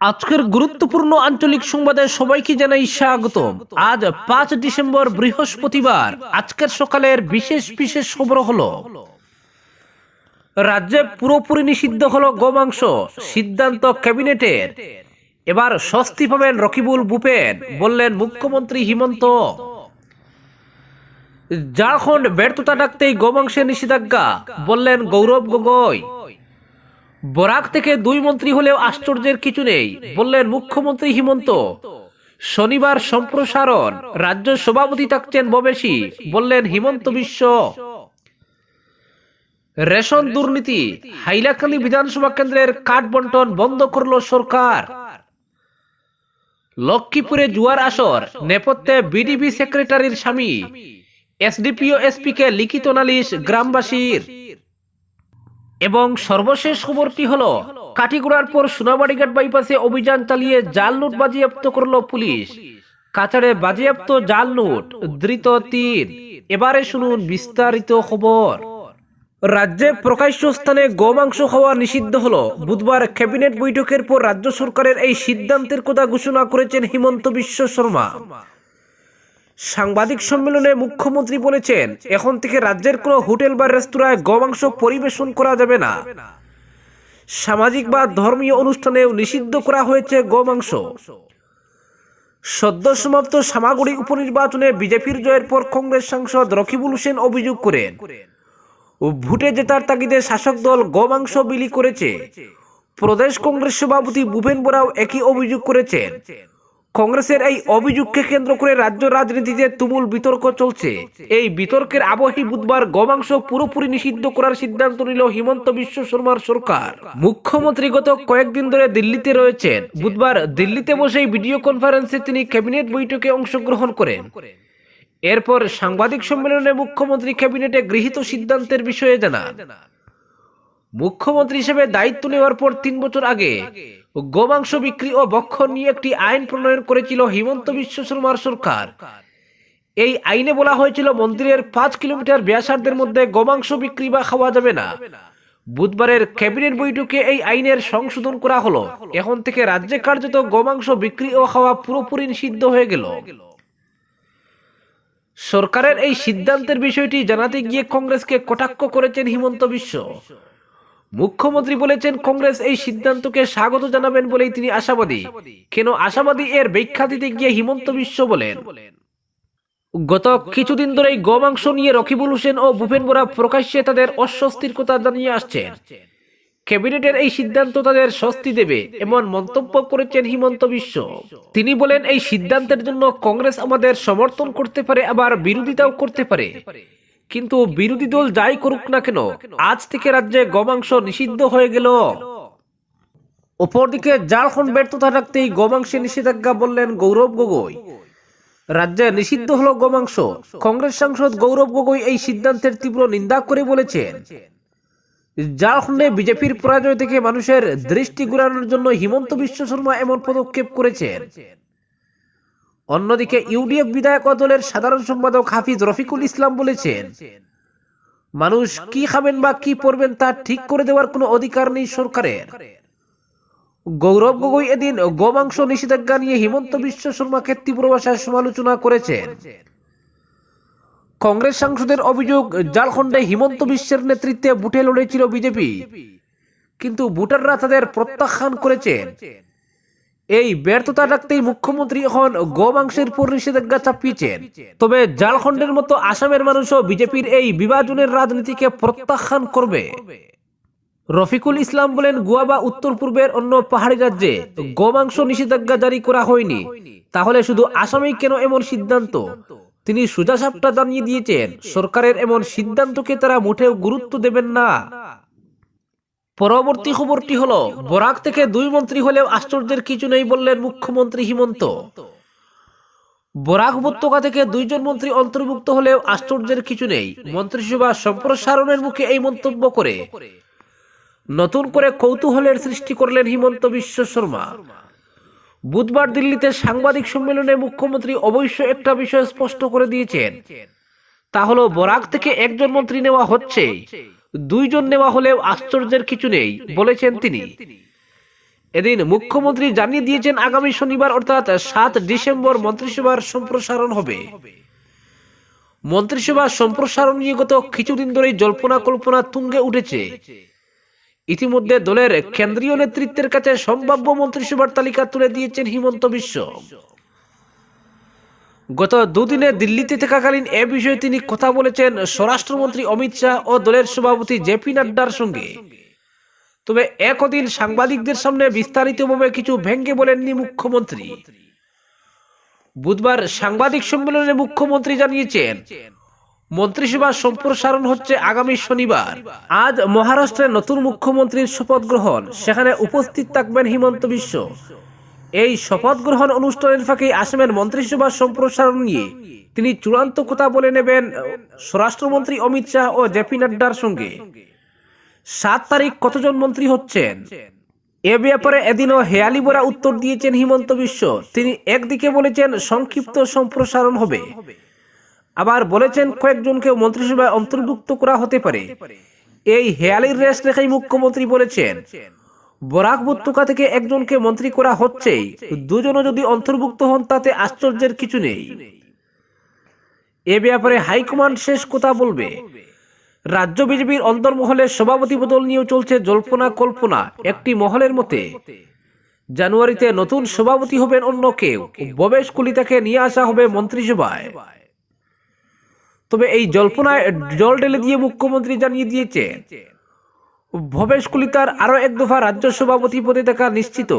আজকের গুরুত্বপূর্ণ আঞ্চলিক সংবাদে সবাইকে জানাই স্বাগতম। আজ পাঁচ ডিসেম্বর বৃহস্পতিবার, আজকের সকালের বিশেষ বিশেষ খবর হলো, রাজ্যে পুরোপুরি নিষিদ্ধ হলো গোমাংস সিদ্ধান্ত ক্যাবিনেটের। এবার স্বস্তি পাবেন রকিবুল ভূপেন, বললেন মুখ্যমন্ত্রী হিমন্ত। ঝাড়খণ্ড ব্যর্থতা ডাকতেই গোমাংসের নিষেধাজ্ঞা, বললেন গৌরব গগৈ। বরাক থেকে দুই মন্ত্রী হলেও আশ্চর্যের কিছু নেই, বললেন মুখ্যমন্ত্রী হিমন্ত। শনিবার সম্প্রসারণ, রাজ্য সভাপতি থাকছেন ববেশী বললেন হিমন্ত বিশ্ব। রেশন দুর্নীতি, হাইলাকান্দি বিধানসভা কেন্দ্রের কাঠ বন্টন বন্ধ করল সরকার। লক্ষ্মীপুরে জুয়ার আসর, নেপথ্যে বিডিবি সেক্রেটারির স্বামী, এসডিপিও এসপি কে লিখিত নালিশ গ্রামবাসীর। এবং সর্বশেষ খবরটি হলো কাটিগুড়ার পর সোনাবাড়িঘাট বাইপাসে অভিযান চালিয়ে জাল নোট বাজেয়াপ্ত করল পুলিশ। কাছাড়ে বাজেয়াপ্ত জাল নোট ধৃত তিন এবারে শুনুন বিস্তারিত খবর। রাজ্যে প্রকাশ্য স্থানে গোমাংস খাওয়া নিষিদ্ধ হল। বুধবার ক্যাবিনেট বৈঠকের পর রাজ্য সরকারের এই সিদ্ধান্তের কথা ঘোষণা করেছেন হিমন্ত বিশ্ব শর্মা। সাংবাদিক সম্মেলনে মুখ্যমন্ত্রী বলেছেন, এখন থেকে রাজ্যের কোনো হোটেল বা রেস্তোরাঁয় গোমাংস পরিবেশন করা যাবে না। সামাজিক বা ধর্মীয় অনুষ্ঠানেও নিষিদ্ধ করা হয়েছে গোমাংস সদ্য সমাপ্ত সামাগুড়ি উপনির্বাচনে বিজেপির জয়ের পর কংগ্রেস সাংসদ রকিবুল হোসেন অভিযোগ করেন ভোটে জেতার তাগিদে শাসক দল গোমাংস বিলি করেছে। প্রদেশ কংগ্রেস সভাপতি ভূপেন বোরাও একই অভিযোগ করেছেন। কংগ্রেসের এই অভিযোগকে কেন্দ্র করে রাজ্য রাজনীতিতে তুমুল বিতর্ক চলছে। এই বিতর্কের আবহে বুধবার গমাংস পুরোপুরি নিষিদ্ধ করার সিদ্ধান্ত নিল হিমন্ত বিশ্ব শর্মার সরকার। মুখ্যমন্ত্রী গত কয়েকদিন ধরে দিল্লিতে রয়েছেন। বুধবার দিল্লিতে বসেই ভিডিও কনফারেন্সে তিনি ক্যাবিনেট বৈঠকে অংশগ্রহণ করেন। এরপর সাংবাদিক সম্মেলনে মুখ্যমন্ত্রী ক্যাবিনেটে গৃহীত সিদ্ধান্তের বিষয়ে জানান। মুখ্যমন্ত্রী হিসেবে দায়িত্ব নেওয়ার পর তিন বছর আগে গোমাংস বিক্রি ও বক্ষণ নিয়ে একটি আইন প্রণয়ন করেছিল হিমন্ত বিশ্ব শর্মার সরকার। এই আইনে বলা হয়েছিল মন্দিরের পাঁচ কিলোমিটার ব্যাসার্ধের মধ্যে গোমাংস বিক্রি বা খাওয়া যাবে না। বুধবারের ক্যাবিনেট বৈঠকে এই আইনের সংশোধন করা হলো। এখন থেকে রাজ্যে কার্যত গোমাংস বিক্রি ও খাওয়া পুরোপুরি নিষিদ্ধ হয়ে গেল। সরকারের এই সিদ্ধান্তের বিষয়টি জানাতে গিয়ে কংগ্রেসকে কটাক্ষ করেছেন হিমন্ত বিশ্ব। মুখ্যমন্ত্রী বলেছেন কংগ্রেস এই সিদ্ধান্তকে স্বাগত জানাবেন বলেই তিনি আশাবাদী। কেন আশাবাদী এর ব্যাখ্যা দিতে গিয়ে হিমন্ত বিশ্ব বলেন। গত কিছুদিন ধরেই গোমাংস নিয়ে রকিবুল হোসেন ও ভূপেন বোরা প্রকাশ্যে তাদের অস্বস্তির কথা জানিয়ে আসছেন। ক্যাবিনেটের এই সিদ্ধান্ত তাদের স্বস্তি দেবে এমন মন্তব্য করেছেন হিমন্ত বিশ্ব। তিনি বলেন, এই সিদ্ধান্তের জন্য কংগ্রেস আমাদের সমর্থন করতে পারে, আবার বিরোধিতাও করতে পারে। কিন্তু বিরোধী দল যাই করুক না কেন, আজ থেকে রাজ্যে গমাংস নিষিদ্ধ হয়ে গেল। অপরদিকে ঝাড়খণ্ড ব্যর্থতা রাখতেই গোমাংসে নিষেধাজ্ঞা বললেন গৌরব গগৈ। রাজ্যে নিষিদ্ধ হলো গোমাংস কংগ্রেস সাংসদ গৌরব গগৈ এই সিদ্ধান্তের তীব্র নিন্দা করে বলেছেন। ঝাড়খণ্ডে বিজেপির পরাজয় থেকে মানুষের দৃষ্টি ঘুরানোর জন্য হিমন্ত বিশ্ব শর্মা এমন পদক্ষেপ করেছেন। অন্যদিকে ইউডিএফ বিধায়ক দলের সাধারণ সম্পাদক হাফিজ রফিকুল ইসলাম বলেছেন, মানুষ কি খাবেন বা কি পরবেন তা ঠিক করে দেওয়ার কোনো অধিকার নেই সরকারের। গৌরব গগৈ এদিন গোমাংস নিষেধাজ্ঞা নিয়ে হিমন্ত বিশ্ব শর্মাকে তীব্র ভাষায় সমালোচনা করেছেন। কংগ্রেস সাংসদের অভিযোগ, ঝাড়খণ্ডে হিমন্ত বিশ্বের নেতৃত্বে বুটে লড়েছিল বিজেপি, কিন্তু ভোটাররা তাদের প্রত্যাখ্যান করেছেন। এই ব্যর্থতা রাখতেই মুখ্যমন্ত্রী এখন গোমাংসের উপর নিষেধাজ্ঞা চাপিয়েছেন। তবে ঝাড়খণ্ডের মতো আসামের মানুষও বিজেপির এই বিভাজনের রাজনীতিকে প্রত্যাখ্যান করবে। রফিকুল ইসলাম বলেন, গোয়া বা উত্তর পূর্বের অন্য পাহাড়ি রাজ্যে গোমাংস নিষেধাজ্ঞা জারি করা হয়নি। তাহলে শুধু আসামেই কেন এমন সিদ্ধান্ত? তিনি সুজাসাপটা জানিয়ে দিয়েছেন, সরকারের এমন সিদ্ধান্তকে তারা মোটেও গুরুত্ব দেবেন না। পরবর্তী খবরটি হলো, বরাক থেকে দুই মন্ত্রী হলেও আশ্চর্যের কিছু নেই বললেন মুখ্যমন্ত্রী হিমন্ত। বরাক উপত্যকা থেকে দুইজন মন্ত্রী অন্তর্ভুক্ত হলেও আশ্চর্যের কিছু নেই। মন্ত্রিসভা সম্প্রসারণের মুখে এই মন্তব্য করে। নতুন করে কৌতূহলের সৃষ্টি করলেন হিমন্ত বিশ্ব শর্মা। বুধবার দিল্লিতে সাংবাদিক সম্মেলনে মুখ্যমন্ত্রী অবশ্য একটা বিষয় স্পষ্ট করে দিয়েছেন। তা হলো, বরাক থেকে একজন মন্ত্রী নেওয়া হচ্ছে। দুইজন নেওয়া হলেও আশ্চর্যের কিছু নেই, বলেছেন তিনি। এদিন মুখ্যমন্ত্রী জানিয়ে দিয়েছেন আগামী শনিবার, অর্থাৎ সাত ডিসেম্বর মন্ত্রিসভার সম্প্রসারণ হবে। মন্ত্রিসভা সম্প্রসারণ নিয়ে গত কিছুদিন ধরেই জল্পনা কল্পনা তুঙ্গে উঠেছে। ইতিমধ্যে দলের কেন্দ্রীয় নেতৃত্বের কাছে সম্ভাব্য মন্ত্রিসভার তালিকা তুলে দিয়েছেন হিমন্ত বিশ্ব। গত দুদিনে দিল্লিতে থাকাকালীন এ বিষয়ে তিনি কথা বলেছেন স্বরাষ্ট্রমন্ত্রী অমিত শাহ ও দলের সভাপতি জেপি নাড্ডার সঙ্গে। তবে একদিন সাংবাদিকদের সামনে বিস্তারিতভাবে কিছু ভেঙ্গে বলেননি মুখ্যমন্ত্রী। বুধবার সাংবাদিক সম্মেলনে মুখ্যমন্ত্রী জানিয়েছেন, মন্ত্রিসভা সম্প্রসারণ হচ্ছে আগামী শনিবার। আজ মহারাষ্ট্রে নতুন মুখ্যমন্ত্রীর শপথ গ্রহণ, সেখানে উপস্থিত থাকবেন হিমন্ত বিশ্ব। এই শপথ গ্রহণ অনুষ্ঠানের ফাঁকে আসামের মন্ত্রিসভা সম্প্রসারণ নিয়ে তিনি চূড়ান্ত কথা বলে নেবেন স্বরাষ্ট্রমন্ত্রী অমিত শাহ ও জেপি নাড্ডার সঙ্গে। সাত তারিখ কতজন মন্ত্রী হচ্ছেন? এ ব্যাপারে এদিনও হেয়ালি বরা উত্তর দিয়েছেন হিমন্ত বিশ্ব। তিনি একদিকে বলেছেন সংক্ষিপ্ত সম্প্রসারণ হবে। আবার বলেছেন কয়েকজনকে মন্ত্রিসভায় অন্তর্ভুক্ত করা হতে পারে। এই হেয়ালির রেস রেখাই মুখ্যমন্ত্রী বলেছেন বরাক উপত্যকা থেকে একজনকে মন্ত্রী করা হচ্ছেই দুজনও যদি অন্তর্ভুক্ত হন, তাতে আশ্চর্যের কিছু নেই। এ ব্যাপারে হাইকমান্ড শেষ কথা বলবে। রাজ্য বিজেপির অন্তর্মহলে সভাপতি বদল নিয়েও চলছে জল্পনা কল্পনা, একটি মহলের মতে। জানুয়ারিতে নতুন সভাপতি হবেন অন্য কেউ, ববেশ কলিতাকে নিয়ে আসা হবে মন্ত্রিসভায়। তবে এই জল্পনায় জল ঢেলে দিয়ে মুখ্যমন্ত্রী জানিয়ে দিয়েছেন ভবেশ কলিতার আরও এক দফা রাজ্য সভাপতি পদে থাকা নিশ্চিত।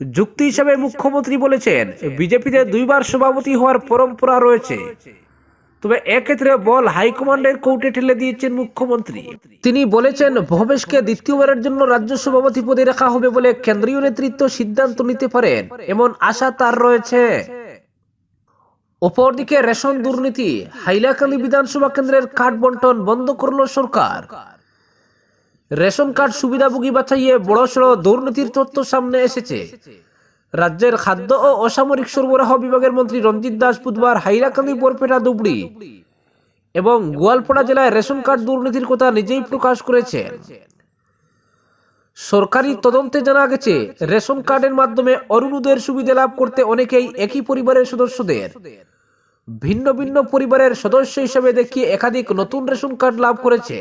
যুক্তি হিসাবে মুখ্যমন্ত্রী বলেছেন, বিজেপিতে দুইবার সভাপতি হওয়ার পরম্পরা রয়েছে। তবে এক্ষেত্রে বল হাইকমান্ডের কোর্টে ঠেলে দিয়েছেন মুখ্যমন্ত্রী। তিনি বলেছেন, ভবেশকে দ্বিতীয়বারের জন্য রাজ্য সভাপতি পদে রাখা হবে বলে কেন্দ্রীয় নেতৃত্ব সিদ্ধান্ত নিতে পারেন, এমন আশা তার রয়েছে। অপরদিকে রেশন দুর্নীতি, হাইলাকান্দি বিধানসভা কেন্দ্রের কার্ড বন্টন বন্ধ করল সরকার। রেশন কার্ড সুবিধাভোগী বাছাইয়ে বড়সড় দুর্নীতির তথ্য সামনে এসেছে। রাজ্যের খাদ্য ও অসামরিক সরবরাহ বিভাগের মন্ত্রী রঞ্জিত দাস বুধবার হাইলাকান্দি, বরপেটা দুবড়ি এবং গোয়ালপাড়া জেলায় রেশন কার্ড দুর্নীতির কথা নিজেই প্রকাশ করেছেন। সরকারি তদন্তে জানা গেছে, রেশন কার্ডের মাধ্যমে অরুণোদয়ের সুবিধা লাভ করতে অনেকেই একই পরিবারের সদস্যদের ভিন্ন ভিন্ন পরিবারের সদস্য হিসেবে দেখিয়ে একাধিক নতুন রেশন কার্ড লাভ করেছে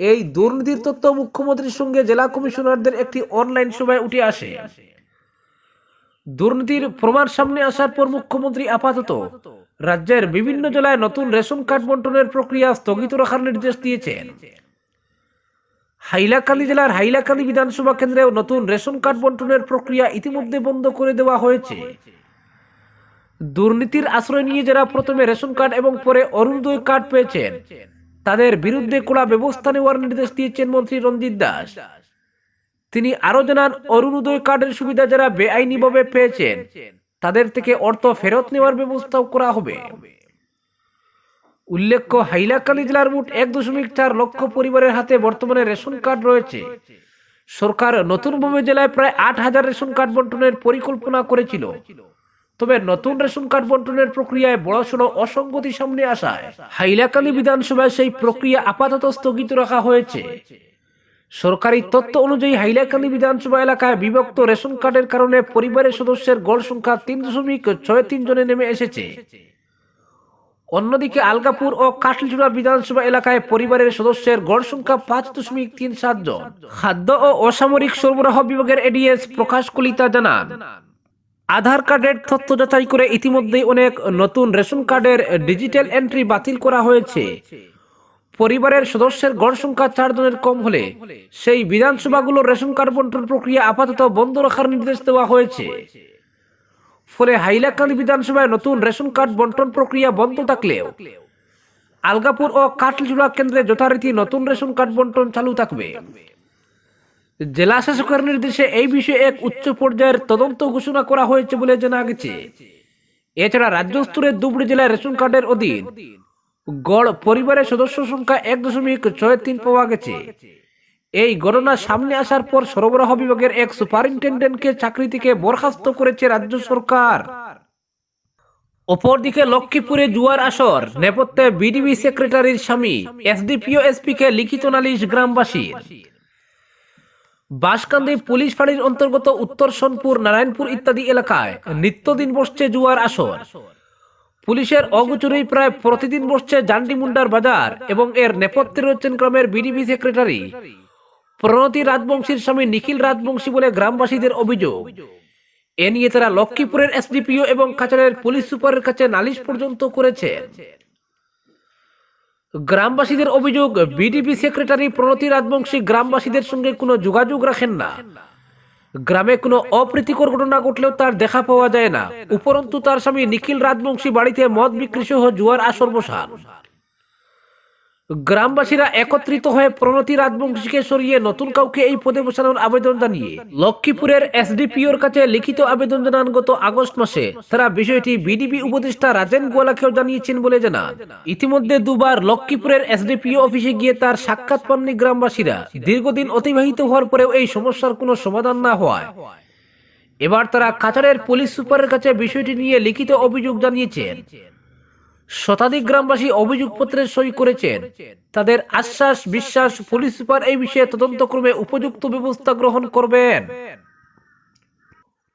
এই দুর্নীতির তত্ত্ব মুখ্যমন্ত্রীর সঙ্গে জেলা কমিশনারদের একটি অনলাইন সভায় উঠে আসে। দুর্নীতির প্রমাণ সামনে আসার পর মুখ্যমন্ত্রী আপাতত রাজ্যের বিভিন্ন জেলায় নতুন রেশন কার্ড বন্টনের প্রক্রিয়া স্থগিত রাখার নির্দেশ দিয়েছেন। হাইলাকান্দি জেলার হাইলাকান্দি বিধানসভা কেন্দ্রেও নতুন রেশন কার্ড বন্টনের প্রক্রিয়া ইতিমধ্যে বন্ধ করে দেওয়া হয়েছে। দুর্নীতির আশ্রয় নিয়ে যারা প্রথমে রেশন কার্ড এবং পরে অরুণোদয় কার্ড পেয়েছেন। তাদের বিরুদ্ধে কড়া ব্যবস্থা নেওয়ার নির্দেশ দিয়েছেন মন্ত্রী রঞ্জিত দাস। তিনি আরও জানান অরুণোদয় কার্ডের সুবিধা যারা বেআইনিভাবে পেয়েছেন, তাদের থেকে অর্থ ফেরত নেওয়ার ব্যবস্থাও করা হবে। উল্লেখ্য, হাইলাকান্দি জেলার মোট এক দশমিক চার লক্ষ পরিবারের হাতে বর্তমানে রেশন কার্ড রয়েছে। সরকার নতুনভাবে জেলায় প্রায় আট হাজার রেশন কার্ড বন্টনের পরিকল্পনা করেছিল। তবে নতুন রেশন কার্ড বন্টনের প্রক্রিয়ায় বড়সড় অসঙ্গতি সামনে আসায় হাইলাকান্দি বিধানসভায় সেই প্রক্রিয়া আপাতত স্থগিত রাখা হয়েছে। সরকারি তথ্য অনুযায়ী হাইলাকান্দি বিধানসভা এলাকায় বিভক্ত রেশন কার্ডের কারণে পরিবারের সদস্যের গড় সংখ্যা তিন দশমিক ছয় তিন জনে নেমে এসেছে। অন্যদিকে আলগাপুর ও কাটলচূড়া বিধানসভা এলাকায় পরিবারের সদস্যের গড় সংখ্যা পাঁচ দশমিক তিন সাত জন। খাদ্য ও অসামরিক সরবরাহ বিভাগের এডিএস প্রকাশ কলিতা জানান আধার কার্ডের তথ্য যাচাই করে ইতিমধ্যেই অনেক নতুন রেশন কার্ডের ডিজিটাল এন্ট্রি বাতিল করা হয়েছে। পরিবারের সদস্যের গড় সংখ্যা চার জনের কম হলে সেই বিধানসভাগুলোর রেশন কার্ড বন্টন প্রক্রিয়া আপাতত বন্ধ রাখার নির্দেশ দেওয়া হয়েছে। ফলে হাইলাকান্দি বিধানসভায় নতুন রেশন কার্ড বন্টন প্রক্রিয়া বন্ধ থাকলেও আলগাপুর ও কাটলচূড়া কেন্দ্রে যথারীতি নতুন রেশন কার্ড বন্টন চালু থাকবে। জেলা শাসকের নির্দেশে এই বিষয়ে এক উচ্চ পর্যায়ের তদন্ত ঘোষণা করা হয়েছে বলে জানা গেছে। এছাড়া রাজ্য স্তরে ধুবড়ি জেলায় রেশন কার্ডের অধীন গড় পরিবারের সদস্য সংখ্যা এক দশমিক ছয় তিন পাওয়া গেছে। এই ঘটনা সামনে আসার পর সরবরাহ বিভাগের এক সুপারিনটেন্ডেন্টকে চাকরি থেকে বরখাস্ত করেছে রাজ্য সরকার। অপরদিকে লক্ষ্মীপুরে জুয়ার আসর, নেপথ্যে বিডিবি সেক্রেটারির স্বামী, এসডিপিও এসপি কে লিখিত নালিশ গ্রামবাসীর। বাঁশকান্দি পুলিশ ফাঁড়ির অন্তর্গত উত্তর সোনপুর, নারায়ণপুর ইত্যাদি এলাকায় নিত্যদিন বসছে জুয়ার আসর। পুলিশের অগোচরেই প্রায় প্রতিদিন বসছে জান্ডি মুন্ডার বাজার এবং এর নেপথ্যে রয়েছেন গ্রামের বিডিবি সেক্রেটারি। প্রণতি রাজবংশীর স্বামী নিখিল রাজবংশী বলে গ্রামবাসীদের অভিযোগ। এ নিয়ে তারা লক্ষ্মীপুরের এসডিপিও এবং কাছাড়ের পুলিশ সুপারের কাছে নালিশ পর্যন্ত করেছে গ্রামবাসীদের অভিযোগ, বিডিপি সেক্রেটারি প্রণতি রাজবংশী গ্রামবাসীদের সঙ্গে কোনো যোগাযোগ রাখেন না। গ্রামে কোনো অপ্রীতিকর ঘটনা ঘটলেও তার দেখা পাওয়া যায় না। উপরন্তু তার স্বামী নিখিল রাজবংশী বাড়িতে মদ বিক্রি সহ জুয়ার আসর বসান। গ্রামবাসীরা একত্রিত হয়ে প্রণতি রাজবংশীকে সরিয়ে নতুন কাউকে এই পদে বসানোর আবেদন জানিয়ে লক্ষ্মীপুরের এসডিপিওর কাছে লিখিত আবেদন জানান গত আগস্ট মাসে। তারা বিষয়টি বিডিপি উপদেষ্টা রাজেন গোয়ালাকেও জানিয়েছেন বলে জানান। ইতিমধ্যে দুবার লক্ষ্মীপুরের এসডিপিও অফিসে গিয়ে তার সাক্ষাৎ পাননি গ্রামবাসীরা। দীর্ঘদিন অতিবাহিত হওয়ার পরেও এই সমস্যার কোনো সমাধান না হওয়ায়। এবার তারা কাছাড়ের পুলিশ সুপারের কাছে বিষয়টি নিয়ে লিখিত অভিযোগ জানিয়েছেন। শতাধিক গ্রামবাসী অভিযোগপত্রে সই করেছেন। তাদের আশ্বাস, বিশ্বাস, পুলিশ সুপার এই বিষয়ে তদন্তক্রমে উপযুক্ত ব্যবস্থা গ্রহণ করবেন।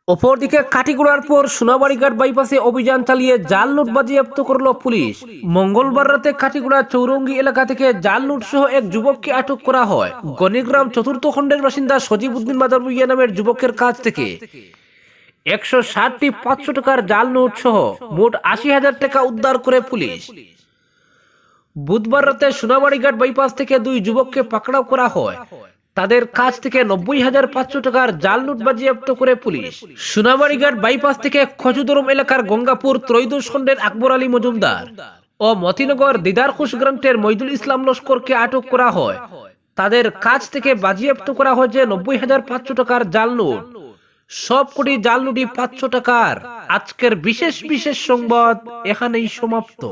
অপরদিকে কাটিগুড়ার পর সোনাবাড়িঘাট বাইপাসে অভিযান চালিয়ে জাল নোট বাজেয়াপ্ত করল পুলিশ। মঙ্গলবার রাতে কাটিগুড়া চৌরঙ্গি এলাকা থেকে জাল নোট সহ এক যুবককে আটক করা হয়। গণিগ্রাম চতুর্থ খণ্ডের বাসিন্দা সজীব উদ্দিন ভুইয়া নামের যুবকের কাছ থেকে। একশো ষাটটি পাঁচশো টাকার জাল নোট সহ মোট আশি হাজার টাকা উদ্ধার করে পুলিশ। বুধবার রাতে সোনাবাড়িঘাট বাইপাস থেকে দুই যুবককে পাকড়াও করা হয়। তাদের কাছ থেকে নব্বই হাজার পাঁচশো টাকার জাল নোট বাজেয়াপ্ত করে পুলিশ। সোনাবাড়িঘাট বাইপাস থেকে খচুদরম এলাকার গঙ্গাপুর ত্রয়োদশ খণ্ডের আকবর আলী মজুমদার ও মতিনগর দিদারখুশ গ্রান্টের মইদুল ইসলাম লস্করকে আটক করা হয়। তাদের কাছ থেকে বাজেয়াপ্ত করা হয়েছে নব্বই হাজার পাঁচশো টাকার জাল নোট। সব কোটি জাল নুটি পাঁচশো টাকার। আজকের বিশেষ বিশেষ সংবাদ এখানেই সমাপ্ত।